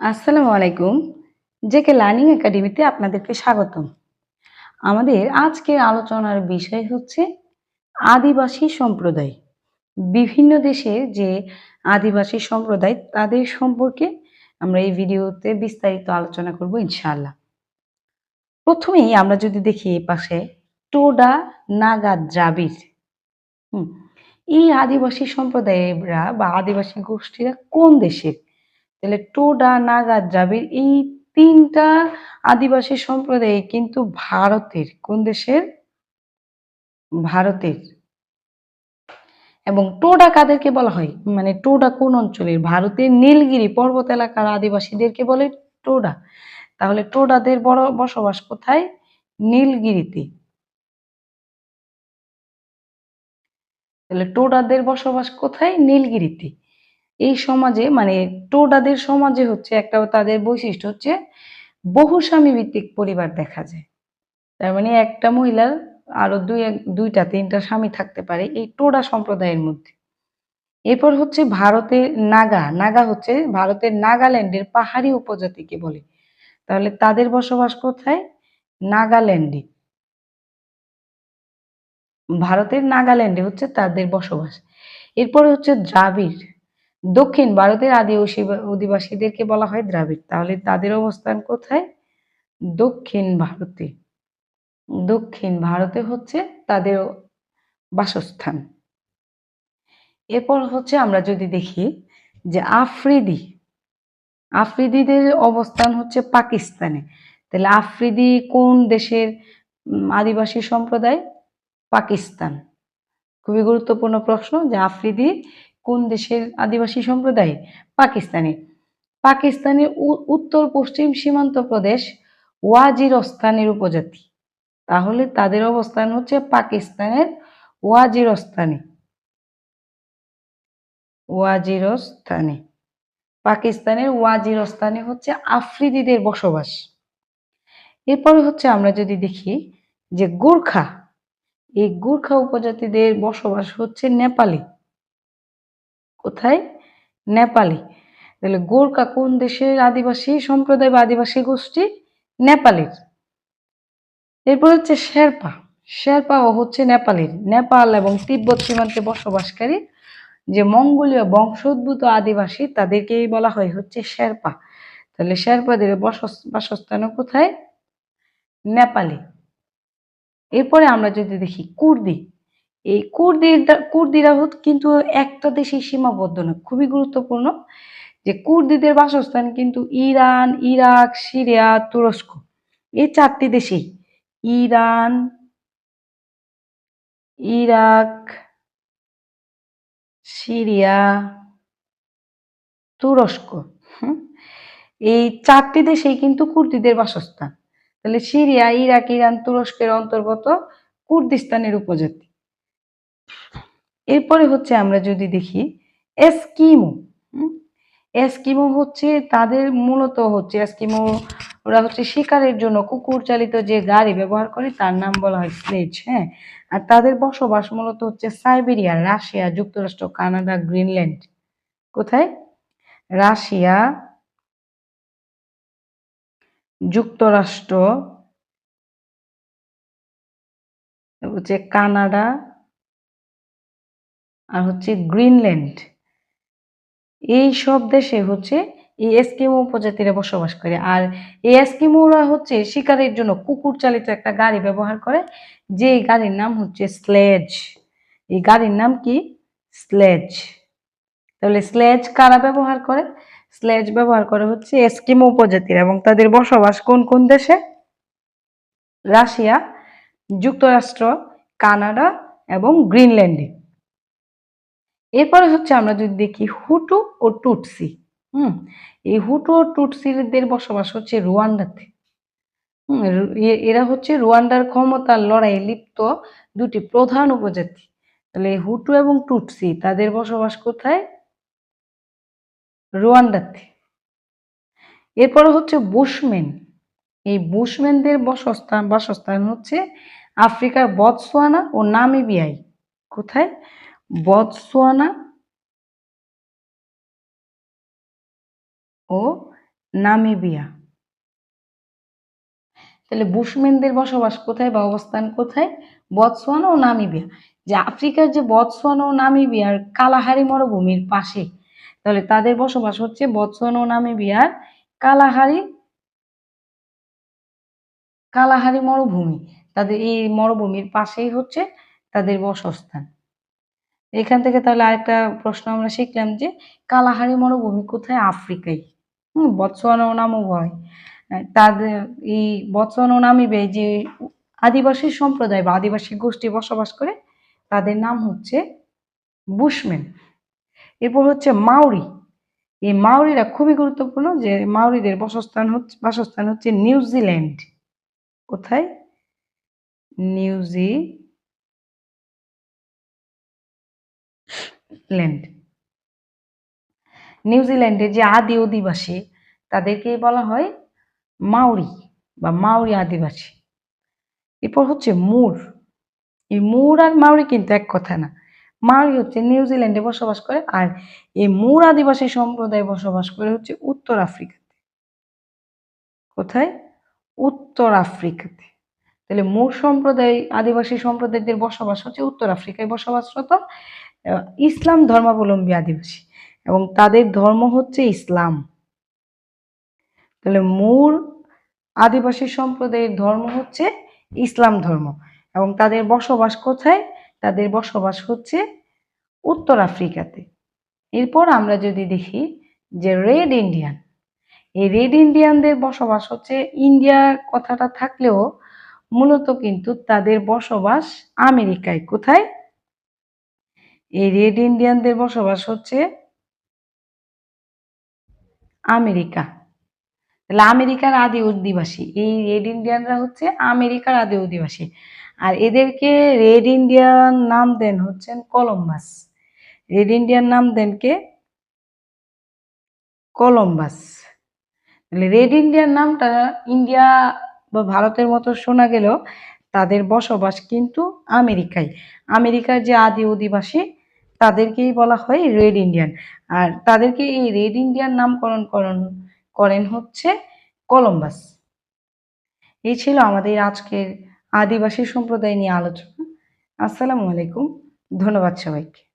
আসসালামু আলাইকুম। JK learning একাডেমিতে আপনাদেরকে স্বাগতম। আমাদের আজকের আলোচনার বিষয় হচ্ছে আদিবাসী সম্প্রদায়। বিভিন্ন দেশের যে আদিবাসী সম্প্রদায়, তাদের সম্পর্কে আমরা এই ভিডিওতে বিস্তারিত আলোচনা করব ইনশাআল্লাহ। প্রথমেই আমরা যদি দেখি এ পাশে, টোডা নাগা দ্রাবিড়। হুম, এই আদিবাসী সম্প্রদায়রা বা আদিবাসী গোষ্ঠীরা কোন দেশের? তাহলে টোডা, নাগা, দ্রাবিড় এই তিনটা আদিবাসী সম্প্রদায় কিন্তু ভারতের, কোন দেশের? ভারতের। এবং টোডা কাদেরকে বলা হয়? মানে টোডা কোন অঞ্চলের? ভারতের নীলগিরি পর্বত এলাকার আদিবাসীদেরকে বলে টোডা। তাহলে টোডাদের বড় বসবাস কোথায়? নীলগিরিতে। তাহলে টোডাদের বসবাস কোথায়? নীলগিরিতে। এই সমাজে মানে টোডাদের সমাজে হচ্ছে একটা তাদের বৈশিষ্ট্য হচ্ছে বহু স্বামী ভিত্তিক পরিবার দেখা যায়। তার মানে একটা মহিলার আরও দুই দুইটা, তিনটা স্বামী থাকতে পারে এই টোডা সম্প্রদায়ের মধ্যে। এরপর হচ্ছে ভারতের নাগা নাগা হচ্ছে ভারতের নাগাল্যান্ডের পাহাড়ি উপজাতিকে বলে। তাহলে তাদের বসবাস কোথায়? নাগাল্যান্ডে। ভারতের নাগাল্যান্ডে হচ্ছে তাদের বসবাস। এরপরে হচ্ছে দ্রাবিড়। দক্ষিণ ভারতের আদিবাসী অধিবাসীদেরকে বলা হয় দ্রাবিড়। তাহলে তাদের অবস্থান কোথায়? দক্ষিণ ভারতে। দক্ষিণ ভারতে হচ্ছে তাদের বাসস্থান। এরপর হচ্ছে আমরা যদি দেখি যে আফ্রিদি। আফ্রিদিদের অবস্থান হচ্ছে পাকিস্তানে। তাহলে আফ্রিদি কোন দেশের আদিবাসী সম্প্রদায়? পাকিস্তান। খুবই গুরুত্বপূর্ণ প্রশ্ন যে আফ্রিদি কোন দেশের আদিবাসী সম্প্রদায়? পাকিস্তানি। পাকিস্তানের উত্তর পশ্চিম সীমান্ত প্রদেশ ওয়াজিরস্তানের উপজাতি। তাহলে তাদের অবস্থান হচ্ছে পাকিস্তানের ওয়াজিরস্তানে। ওয়াজিরস্তানে। পাকিস্তানের ওয়াজিরস্তানে হচ্ছে আফ্রিদিদের বসবাস। এরপরে হচ্ছে আমরা যদি দেখি যে গোর্খা। এই গোর্খা উপজাতিদের বসবাস হচ্ছে নেপালে। কোথায়? নেপালি। তাহলে গোর্খা কোন দেশের আদিবাসী সম্প্রদায় বা আদিবাসী গোষ্ঠী? নেপালের। এরপর হচ্ছে শেরপা। শেরপাও হচ্ছে নেপালের। নেপাল এবং তিব্বত সীমান্তে বসবাসকারী যে মঙ্গোলীয় বংশোদ্ভূত আদিবাসী, তাদেরকেই বলা হয় হচ্ছে শেরপা। তাহলে শেরপাদের বাসস্থান কোথায়? নেপালে। এরপরে আমরা যদি দেখি কুর্দি। এই কুর্দিরা কুর্দিরা কিন্তু একটা দেশে সীমাবদ্ধ না খুবই গুরুত্বপূর্ণ যে কুর্দিদের বাসস্থান কিন্তু ইরান, ইরাক, সিরিয়া, তুরস্ক, এই চারটি দেশেই। ইরান, ইরাক, সিরিয়া, তুরস্ক এই চারটি দেশেই কিন্তু কুর্দিদের বাসস্থান। তাহলে সিরিয়া, ইরাক, ইরান, তুরস্কের অন্তর্গত কুর্দিস্তানের উপজাতি। এরপরে হচ্ছে আমরা যদি দেখি এস্কিমো এস্কিমো হচ্ছে তাদের মূলত হচ্ছে এস্কিমো ওরা হচ্ছে শিকারের জন্য কুকুর চালিত যে গাড়ি ব্যবহার করে তার নাম বলা হয় স্লেজ হ্যাঁ? আর তাদের বসবাস মূলত হচ্ছে সাইবেরিয়া, রাশিয়া, যুক্তরাষ্ট্র, কানাডা, গ্রিনল্যান্ড। কোথায়? রাশিয়া, যুক্তরাষ্ট্র হচ্ছে কানাডা হচ্ছে গ্রিনল্যান্ড। এই সব দেশে হচ্ছে এই এস্কিমো উপজাতিরা বসবাস করে। আর এই এস্কিমোরা হচ্ছে শিকারের জন্য কুকুর চালিত একটা গাড়ি ব্যবহার করে, যে গাড়ির নাম হচ্ছে স্লেজ। এই গাড়ির নাম কি? স্লেজ। তাহলে স্লেজ কারা ব্যবহার করে? স্লেজ ব্যবহার করে হচ্ছে এস্কিমো উপজাতিরা এবং তাদের বসবাস কোন কোন দেশে? রাশিয়া, যুক্তরাষ্ট্র, কানাডা এবং গ্রিনল্যান্ডে। এরপরে হচ্ছে আমরা যদি দেখি হুটু ও টুটসি, হুম, এই হুটু ও টুটসিদের বসবাস হচ্ছে রুয়ান্ডাতে। হুম এরা হচ্ছে রুয়ান্ডার ক্ষমতার লড়াই লিপ্ত দুটি প্রধান উপজাতি। তাহলে হুটু এবং টুটসি তাদের বসবাস কোথায়? রুয়ান্ডাতে। এরপরে হচ্ছে বুশমেন। এই বুশমেনদের বসস্থান, বাসস্থান হচ্ছে আফ্রিকার বতসোয়ানা ও নামিবিয়ায়। কোথায়? বতসোয়ানা ও নামিবিয়া তাহলে বুশম্যানদের বসবাস কোথায় বা অবস্থান কোথায়? বতসোয়ানা ও নামিবিয়া যে আফ্রিকার যে বতসোয়ানা ও নামিবিয়ার কালাহারি মরুভূমির পাশে, তাহলে তাদের বসবাস হচ্ছে বতসোয়ানা ও নামিবিয়ার কালাহারি কালাহারি মরুভূমি। তাদের এই মরুভূমির পাশেই হচ্ছে তাদের বসস্থান। এখান থেকে তাহলে আরেকটা প্রশ্ন আমরা শিখলাম যে, কালাহারি মরুভূমি কোথায়? আফ্রিকায়। হুম ও হয়। তাদের এই বতসোয়ানা ও নামিবে যে আদিবাসী সম্প্রদায় বা আদিবাসী গোষ্ঠী বসবাস করে, তাদের নাম হচ্ছে বুশমেন। এরপর হচ্ছে মাউরি। এই মাউরিরা খুবই গুরুত্বপূর্ণ যে মাউরিদের বাসস্থান হচ্ছে বাসস্থান হচ্ছে নিউজিল্যান্ড। কোথায়? নিউজিল্যান্ড নিউজিল্যান্ডের যে আদি অধিবাসী তাদেরকে বলা হয় মাউরি বা মাউরি আদিবাসী। এরপর হচ্ছে মুর। এই মুর আর মাউরি কিন্তু এক কথা না। মাউরি হচ্ছে নিউজিল্যান্ডে বসবাস করে আর এই মুর আদিবাসী সম্প্রদায় বসবাস করে হচ্ছে উত্তর আফ্রিকাতে। কোথায়? উত্তর আফ্রিকাতে। তাহলে মুর সম্প্রদায়, আদিবাসী সম্প্রদায়দের বসবাস হচ্ছে উত্তর আফ্রিকায় বসবাসরত ইসলাম ধর্মাবলম্বী আদিবাসী। এবং তাদের ধর্ম হচ্ছে ইসলাম। তাহলে মূল আদিবাসী সম্প্রদায়ের ধর্ম হচ্ছে ইসলাম ধর্ম। এবং তাদের বসবাস কোথায়? তাদের বসবাস হচ্ছে উত্তর আফ্রিকাতে। এরপর আমরা যদি দেখি যে রেড ইন্ডিয়ান। এই রেড ইন্ডিয়ানদের বসবাস হচ্ছে ইন্ডিয়ার কথাটা থাকলেও মূলত কিন্তু তাদের বসবাস আমেরিকায়। কোথায়? এই রেড ইন্ডিয়ানদের বসবাস হচ্ছে আমেরিকা। তাহলে আমেরিকার আদি অধিবাসী, এই রেড ইন্ডিয়ানরা হচ্ছে আমেরিকার আদি অধিবাসী। আর এদেরকে রেড ইন্ডিয়ান নাম দেন হচ্ছেন কলম্বাস। রেড ইন্ডিয়ান নাম দেন কে? কলম্বাস। তাহলে রেড ইন্ডিয়ান নামটা ইন্ডিয়া বা ভারতের মতো শোনা গেলেও তাদের বসবাস কিন্তু আমেরিকায়। আমেরিকার যে আদি অধিবাসী তাদেরকেই বলা হয় রেড ইন্ডিয়ান। আর তাদেরকে এই রেড ইন্ডিয়ান নামকরণ করণ, করেন হচ্ছে কলম্বাস। এই ছিল আমাদের আজকের আদিবাসী সম্প্রদায় নিয়ে আলোচনা। আসসালামু আলাইকুম। ধন্যবাদ সবাইকে।